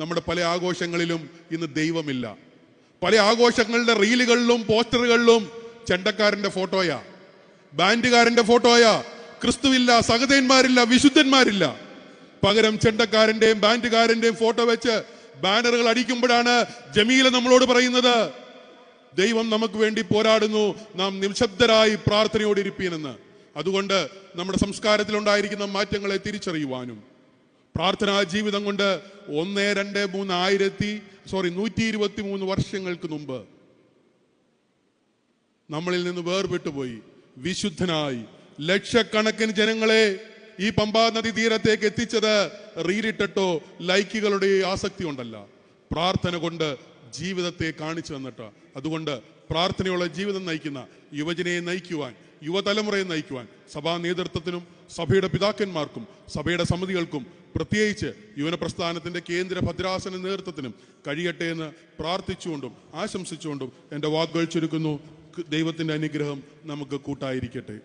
നമ്മുടെ പല ആഘോഷങ്ങളിലും ഇന്ന് ദൈവമില്ല. പല ആഘോഷങ്ങളുടെ റീലുകളിലും പോസ്റ്ററുകളിലും ചെണ്ടക്കാരന്റെ ഫോട്ടോയാ. ബാൻഡുകാരന്റെ ഫോട്ടോയാ. ക്രിസ്തുവില്ല സഹതന്മാരില്ല വിശുദ്ധന്മാരില്ല. പകരം ചെണ്ടക്കാരന്റെയും ബാൻഡുകാരന്റെയും ഫോട്ടോ വെച്ച് ബാനറുകൾ അടിക്കുമ്പോഴാണ് ജമീല നമ്മളോട് പറയുന്നത് ദൈവം നമുക്ക് വേണ്ടി പോരാടുന്നു നാം നിശബ്ദരായി പ്രാർത്ഥനയോടിരിപ്പീനെന്ന്. അതുകൊണ്ട് നമ്മുടെ സംസ്കാരത്തിലുണ്ടായിരിക്കുന്ന മാറ്റങ്ങളെ തിരിച്ചറിയുവാനും പ്രാർത്ഥനാ ജീവിതം കൊണ്ട് ഒന്ന് രണ്ട് മൂന്ന് ആയിരത്തി സോറി നൂറ്റി ഇരുപത്തി മൂന്ന് വർഷങ്ങൾക്ക് മുമ്പ് നമ്മളിൽ നിന്ന് വേർപെട്ടുപോയി വിശുദ്ധനായി. ലക്ഷക്കണക്കിന് ജനങ്ങളെ ഈ പമ്പാ നദി തീരത്തേക്ക് എത്തിച്ചത് റീലിട്ടിട്ടോ ലൈക്കുകളുടെ ആസക്തി കൊണ്ടല്ല. പ്രാർത്ഥന കൊണ്ട് ജീവിതത്തെ കാണിച്ചു തന്നിട്ട്. അതുകൊണ്ട് പ്രാർത്ഥനയുള്ള ജീവിതം നയിക്കുന്ന യുവജനയെ നയിക്കുവാൻ യുവതലമുറയെ നയിക്കുവാൻ സഭാ നേതൃത്വത്തിനും സഭയുടെ പിതാക്കന്മാർക്കും സഭയുടെ സമിതികൾക്കും പ്രത്യേകിച്ച് യുവന പ്രസ്ഥാനത്തിന്റെ കേന്ദ്ര ഭദ്രാസന നേതൃത്വത്തിനും കഴിയട്ടെ എന്ന് പ്രാർത്ഥിച്ചുകൊണ്ടും ആശംസിച്ചുകൊണ്ടും എന്റെ വാക്കുകൾ ചുരുക്കുന്നു. ദൈവത്തിന്റെ അനുഗ്രഹം നമുക്ക് കൂട്ടായിരിക്കട്ടെ.